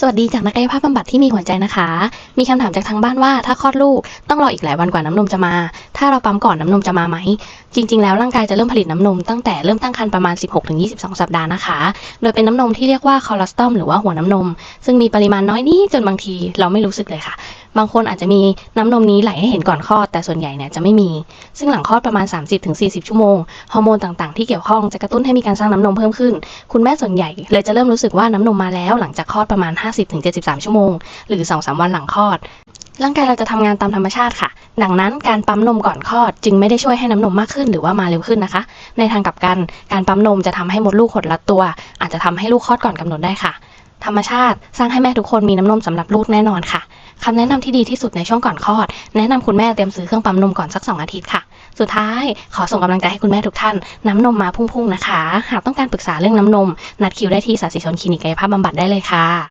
สวัสดีจากนักกายภาพบำบัดที่มีหัวใจนะคะ มีคำถามจากทางบ้านว่าถ้าคลอดลูกต้องรออีกหลายวันกว่าน้ำนมจะมา ถ้าเราปั๊มก่อนน้ำนมจะมาไหม จริง ๆ แล้วร่างกายจะเริ่มผลิตน้ำนมตั้งแต่เริ่มตั้งครรภ์ประมาณ 16-22 สัปดาห์นะคะ โดยเป็นน้ำนมที่เรียกว่าคอล e สตอมหรือว่าหัวน้ำนม ซึ่งมีปริมาณน้อยนิดจนบางทีเราไม่รู้สึกเลยค่ะ บางคนอาจจะมีน้ำนมนี้ไหลให้เห็นก่อนคลอด แต่ส่วนใหญ่เนี่ยจะไม่มี ซึ่งหลังคลอดประมาณ 30-40 ชั่วโมง ฮอร์โมนต่างๆที่เกี่ยวข้องจะกระตุ้นให้มีการสร้างน้ำนมเพิ่มขึ้น คุณแม่ส่วนใหญ่เลยจะเริ่มรู้สึกว่าน้ำนมมาแล้ว หลังจากคลอดประมาณ 50-73 ชั่วโมง หรือ 2-3 วันหลังคลอดร่างกายเราจะทำงานตามธรรมชาติค่ะ ดังนั้นการปั๊มนมก่อนคลอด จึงไม่ได้ช่วยให้น้ำนมมากขึ้นหรือว่ามาเร็วขึ้นนะคะ ในทางกลับกัน การปั๊มนมจะทำให้มดลูกหดรัดตัว อาจจะทำให้ลูกคลอดก่อนกำหนดได้ค่ะ ธรรมชาติสร้างให้แม่ทุกคนมีน้ำนมสำหรับลูกแน่นอนค่ะ คำแนะนำที่ดีที่สุดในช่วงก่อนคลอด แนะนำคุณแม่เตรียมซื้อเครื่องปั๊มนมก่อนสักสองอาทิตย์ค่ะ สุดท้ายขอส่งกำลังใจให้คุณแม่ทุกท่าน น้ำนมมาพุ่งๆนะคะ หากต้องการปรึกษาเรื่องน้ำนม นัดคิวได้ที่สาธิชนคลินิกกายภาพบำบัดได้เลยค่ะ